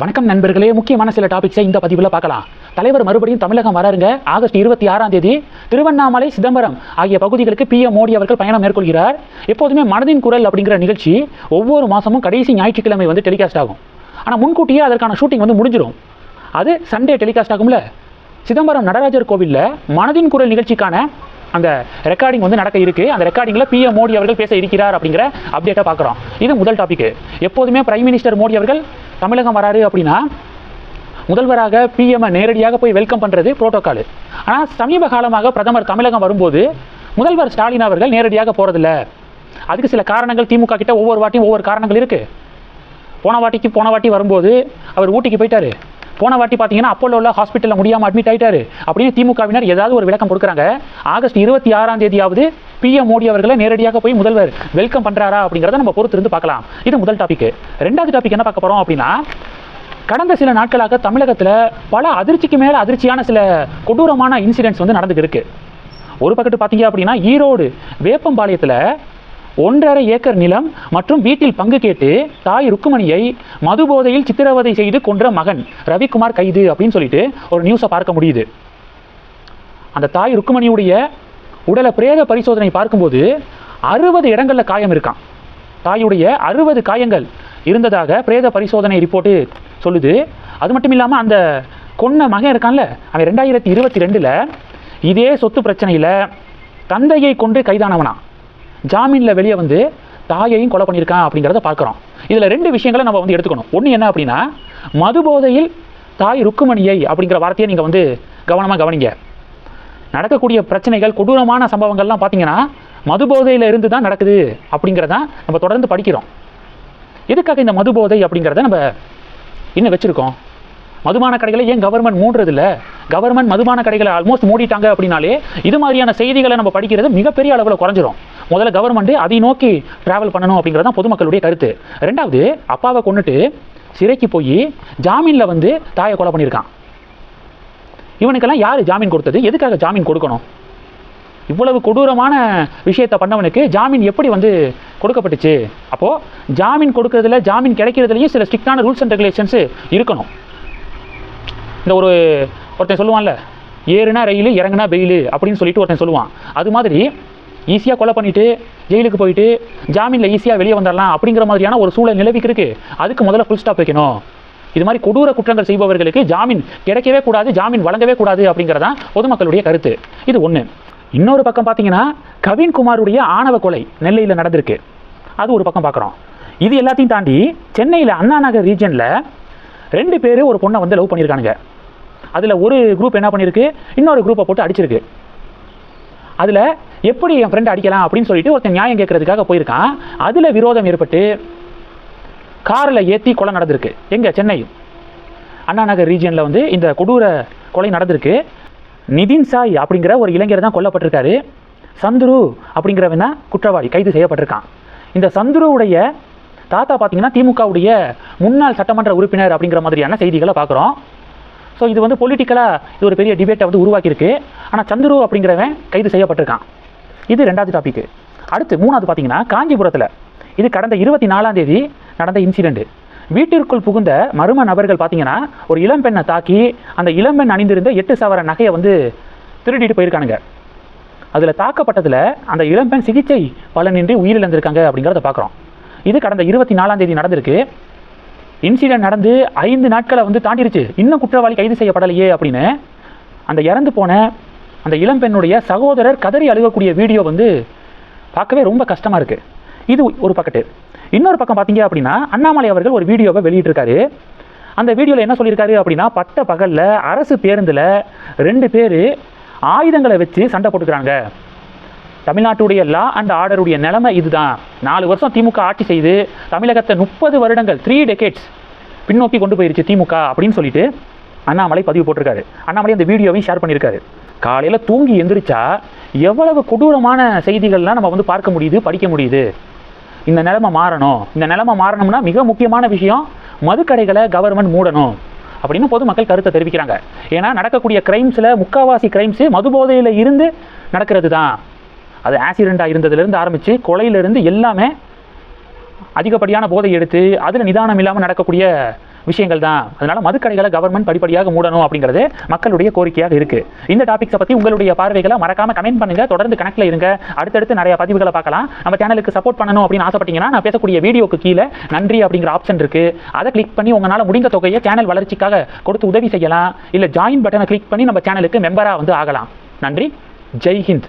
வணக்கம் நண்பர்களே முக்கியமான சில டாபிக்ஸை இந்த பதிவில் பார்க்கலாம். தலைவர் மறுபடியும் தமிழகம் வராருங்க. ஆகஸ்ட் இருபத்தி ஆறாம் தேதி திருவண்ணாமலை சிதம்பரம் ஆகிய பகுதிகளுக்கு பிஎம் மோடி அவர்கள் பயணம் மேற்கொள்கிறார். எப்போதுமே மனதின் குரல் அப்படிங்கிற நிகழ்ச்சி ஒவ்வொரு மாதமும் கடைசி ஞாயிற்றுக்கிழமை வந்து டெலிகாஸ்ட் ஆகும். ஆனால் முன்கூட்டியே அதற்கான ஷூட்டிங் வந்து முடிஞ்சிடும் அது சண்டே டெலிகாஸ்ட் ஆகும்ல. சிதம்பரம் நடராஜர் கோவிலில் மனதின் குரல் நிகழ்ச்சிக்கான அந்த ரெக்கார்டிங் வந்து நடக்க இருக்கு. அந்த ரெக்கார்டிங்கில் பிஎம் மோடி அவர்கள் பேச இருக்கிறார் அப்படிங்கிற அப்டேட்டை பார்க்குறோம். இது முதல் டாபிக் எப்போதுமே பிரைம் மினிஸ்டர் மோடி அவர்கள் தமிழகம் வராரு அப்படின்னா முதல்வராக பிஎம் நேரடியாக போய் வெல்கம் பண்ணுறது புரோட்டோக்கால் ஆனால் சமீப காலமாக பிரதமர் தமிழகம் வரும்போது முதல்வர் ஸ்டாலின் அவர்கள் நேரடியாக போகிறதில்ல அதுக்கு சில காரணங்கள் திமுக கிட்ட ஒவ்வொரு வாட்டியும் ஒவ்வொரு காரணங்கள் இருக்குது போன வாட்டிக்கு போன வாட்டி வரும்போது அவர் ஊட்டிக்கு போயிட்டாரு. போன வாட்டி பார்த்தீங்கன்னா அப்போலோவில் ஹாஸ்பிட்டலில் முடியாமல் அட்மிட் ஆயிட்டாரு. அப்படின்னு திமுகவினர் ஏதாவது ஒரு விளக்கம் கொடுக்குறாங்க. ஆகஸ்ட் இருபத்தி ஆறாம் தேதியாவது பிஎம் மோடி அவர்களை நேரடியாக போய் முதல்வர் வெல்கம் பண்ணுறாரா அப்படிங்கிறத நம்ம பொறுத்திருந்து பார்க்கலாம். இது முதல் டாபிக் ரெண்டாவது டாபிக் என்ன பார்க்க போகிறோம் அப்படின்னா கடந்த சில நாட்களாக தமிழகத்தில் பல அதிர்ச்சிக்கு மேலே அதிர்ச்சியான சில கொடூரமான இன்சிடென்ட்ஸ் வந்து நடந்துகிட்டு இருக்கு. ஒரு பக்கத்து பார்த்தீங்க அப்படின்னா ஈரோடு வேப்பம்பாளையத்தில் ஒன்றரை ஏக்கர் நிலம் மற்றும் வீட்டில் பங்கு கேட்டு தாய் ருக்குமணியை மதுபோதையில் சித்திரவதை செய்து கொன்ற மகன் ரவிக்குமார் கைது அப்படின்னு சொல்லிட்டு ஒரு நியூஸை பார்க்க முடியுது. அந்த தாய் ருக்குமணியுடைய உடலை பிரேத பரிசோதனை பார்க்கும்போது அறுபது இடங்களில் காயம் இருக்கான் தாயுடைய அறுபது காயங்கள் இருந்ததாக பிரேத பரிசோதனை ரிப்போர்ட்டு சொல்லுது. அது மட்டும் இல்லாமல் அந்த கொன்ன மகன் இருக்கான்ல அவன் ரெண்டாயிரத்தி இருபத்தி ரெண்டில் இதே சொத்து பிரச்சனையில் தந்தையை கொண்டு கைதானவனா? ஜாமீனில் வெளியே வந்து தாயையும் கொலை பண்ணியிருக்கான் அப்படிங்கிறத பார்க்குறோம். இதில் ரெண்டு விஷயங்களை நம்ம வந்து எடுத்துக்கணும். ஒன்று என்ன அப்படின்னா மதுபோதையில் தாய் ருக்குமணியை அப்படிங்கிற வார்த்தையை நீங்கள் வந்து கவனமாக கவனிங்க. நடக்கக்கூடிய பிரச்சனைகள் கொடூரமான சம்பவங்கள்லாம் பார்த்தீங்கன்னா மதுபோதையில் இருந்து தான் நடக்குது அப்படிங்கிறத நம்ம தொடர்ந்து படிக்கிறோம். எதுக்காக இந்த மதுபோதை அப்படிங்கிறத நம்ம இன்னும் வச்சுருக்கோம்? மதுபான கடைகளை ஏன் கவர்மெண்ட் மூடுறது இல்லை கவர்மெண்ட் மதுபான கடைகளை ஆல்மோஸ்ட் மூடிட்டாங்க அப்படின்னாலே இது மாதிரியான செய்திகளை நம்ம படிக்கிறது மிகப்பெரிய அளவில் குறைஞ்சிரும். முதல்ல கவர்மெண்ட் அதை நோக்கி ட்ராவல் பண்ணணும் அப்படிங்கிறது தான் பொதுமக்களுடைய கருத்து. ரெண்டாவது அப்பாவை கொண்டுட்டு சிறைக்கு போய் ஜாமீனில் வந்து தாயை கொலை பண்ணியிருக்கான். இவனுக்கெல்லாம் யார் ஜாமீன் கொடுத்தது? எதுக்காக ஜாமீன் கொடுக்கணும்? இவ்வளவு கொடூரமான விஷயத்தை பண்ணவனுக்கு ஜாமீன் எப்படி வந்து கொடுக்கப்பட்டுச்சு? அப்போது ஜாமீன் கொடுக்கறதுல ஜாமீன் கிடைக்கிறதுலையும் சில ஸ்ட்ரிக்டான ரூல்ஸ் அண்ட் ரெகுலேஷன்ஸ் இருக்கணும். இந்த ஒரு ஒருத்தன் சொல்லுவான்ல ஏறுனா ரயில் இறங்குனா பெயில் அப்படின்னு சொல்லிட்டு ஒருத்தன் சொல்லுவான். அது மாதிரி ஈஸியாக கொலை பண்ணிவிட்டு ஜெயிலுக்கு போயிட்டு ஜாமீனில் ஈஸியாக வெளியே வந்துடலாம் அப்படிங்கிற மாதிரியான ஒரு சூழல் நிலவிக்கிருக்கு அதுக்கு முதல்ல ஃபுல் ஸ்டாப் வைக்கணும். இது மாதிரி கொடூர குற்றங்கள் செய்பவர்களுக்கு ஜாமீன் கிடைக்கவே கூடாது ஜாமீன் வழங்கவே கூடாது அப்படிங்கிறதான் பொதுமக்களுடைய கருத்து. இது ஒன்று இன்னொரு பக்கம் பார்த்தீங்கன்னா கவின்குமாருடைய ஆணவ கொலை நெல்லையில் நடந்திருக்கு. அது ஒரு பக்கம் பார்க்குறோம் இது எல்லாத்தையும் தாண்டி சென்னையில் அண்ணா நகர் ரீஜனில் ரெண்டு பேர் ஒரு பொண்ணை வந்து லவ் பண்ணியிருக்கானுங்க. அதில் ஒரு குரூப் என்ன பண்ணியிருக்கு? இன்னொரு குரூப்பை போட்டு அடிச்சிருக்கு. அதில் எப்படி என் ஃப்ரெண்ட் அடிக்கலாம் அப்படின்னு சொல்லிட்டு ஒருத்தன் நியாயம் கேட்கறதுக்காக போயிருக்கான். அதில் விரோதம் ஏற்பட்டு காரில் ஏற்றி கொலை நடந்திருக்கு. எங்கே? சென்னை அண்ணா நகர் ரீஜியனில் வந்து இந்த கொடூர கொலை நடந்திருக்கு. நிதின் சாய் அப்படிங்கிற ஒரு இளைஞர் தான் கொல்லப்பட்டிருக்காரு. சந்துரு அப்படிங்கிறவன் தான் குற்றவாளி கைது செய்யப்பட்டிருக்கான். இந்த சந்துருவுடைய தாத்தா பார்த்தீங்கன்னா திமுகவுடைய முன்னாள் சட்டமன்ற உறுப்பினர் அப்படிங்கிற மாதிரியான செய்திகளை பார்க்குறோம் ஸோ இது வந்து பொலிட்டிக்கலாக இது ஒரு பெரிய டிபேட்டை வந்து உருவாக்கியிருக்கு. ஆனால் சந்துரு அப்படிங்கிறவன் கைது செய்யப்பட்டிருக்கான். இது ரெண்டாவது டாபிக் அடுத்து மூணாவது பார்த்தீங்கன்னா காஞ்சிபுரத்தில் இது கடந்த இருபத்தி நாலாம் தேதி நடந்த இன்சிடென்ட் வீட்டிற்குள் புகுந்த மர்ம நபர்கள் பார்த்தீங்கன்னா ஒரு இளம்பெண்ணை தாக்கி அந்த இளம்பெண் அணிந்திருந்த எட்டு சவர நகையை வந்து திருடிட்டு போயிருக்கானுங்க. அதில் தாக்கப்பட்டதில் அந்த இளம்பெண் சிகிச்சை பலனின்றி உயிரிழந்திருக்காங்க அப்படிங்கிறத பார்க்குறோம். இது கடந்த இருபத்தி நாலாம் தேதி நடந்திருக்கு. இன்சிடென்ட் நடந்து ஐந்து நாட்களை வந்து தாண்டிருச்சு. இன்னும் குற்றவாளி கைது செய்யப்படலையே அப்படின்னு அந்த இறந்து போன அந்த இளம்பெண்ணுடைய சகோதரர் கதறி அழுகக்கூடிய வீடியோ வந்து பார்க்கவே ரொம்ப கஷ்டமாக இருக்குது இது ஒரு பக்கத்து. இன்னொரு பக்கம் பார்த்தீங்க அப்படின்னா அண்ணாமலை அவர்கள் ஒரு வீடியோவை வெளியிட்டிருக்காரு. அந்த வீடியோவில் என்ன சொல்லியிருக்காரு அப்படின்னா பட்ட பகலில் அரசு பேருந்தில் ரெண்டு பேர் ஆயுதங்களை வச்சு சண்டை போட்டுக்கிறாங்க. தமிழ்நாட்டுடைய லா அண்ட் ஆர்டருடைய நிலைமை இதுதான். நாலு வருஷம் திமுக ஆட்சி செய்து தமிழகத்தை முப்பது வருடங்கள் த்ரீ டெக்கேட்ஸ் பின்னோக்கி கொண்டு போயிருச்சு திமுக அப்படின்னு சொல்லிட்டு அண்ணாமலை பதிவு போட்டிருக்காரு. அண்ணாமலை அந்த வீடியோவையும் ஷேர் பண்ணியிருக்காரு. காலையில் தூங்கி எந்திரிச்சா எவ்வளவு கொடூரமான செய்திகள்லாம் நம்ம வந்து பார்க்க முடியுது படிக்க முடியுது. இந்த நிலைமை மாறணும். இந்த நிலைமை மாறணும்னா மிக முக்கியமான விஷயம் மதுக்கடைகளை கவர்மெண்ட் மூடணும் அப்படின்னு பொதுமக்கள் கருத்தை தெரிவிக்கிறாங்க. ஏன்னா நடக்கக்கூடிய கிரைம்ஸில் முக்காவாசி கிரைம்ஸு மதுபோதையில் இருந்து நடக்கிறது தான். அது ஆக்சிடெண்ட்டாக இருந்ததுலேருந்து ஆரம்பித்து கொலையிலேருந்து எல்லாமே அதிகப்படியான போதை எடுத்து அதில் நிதானம் இல்லாமல் நடக்கக்கூடிய விஷயங்கள் தான். அதனால மதுக்கடைகளை கவர்மெண்ட் படிப்படியாக மூடணும் அப்படிங்கிறது மக்களுடைய கோரிக்கையாக இருக்கு. இந்த டாபிக்ஸை பத்தி உங்களுடைய பார்வைகளை மறக்காம கமெண்ட் பண்ணுங்க. தொடர்ந்து கணக்கில் இருங்க. அடுத்தடுத்து நிறைய பதிவுகளை பார்க்கலாம். நம்ம சேனலுக்கு சப்போர்ட் பண்ணணும் அப்படின்னு ஆசைப்பட்டீங்கன்னா நான் பேசக்கூடிய வீடியோக்கு கீழே நன்றி அப்படிங்கிற ஆப்ஷன் இருக்கு. அதை கிளிக் பண்ணி உங்களால் முடிந்த தொகையை சேனல் வளர்ச்சிக்காக கொடுத்து உதவி செய்யலாம். இல்லை ஜாயின் பட்டனை கிளிக் பண்ணி நம்ம சேனலுக்கு மெம்பராக வந்து ஆகலாம். நன்றி. ஜெய் ஹிந்த்.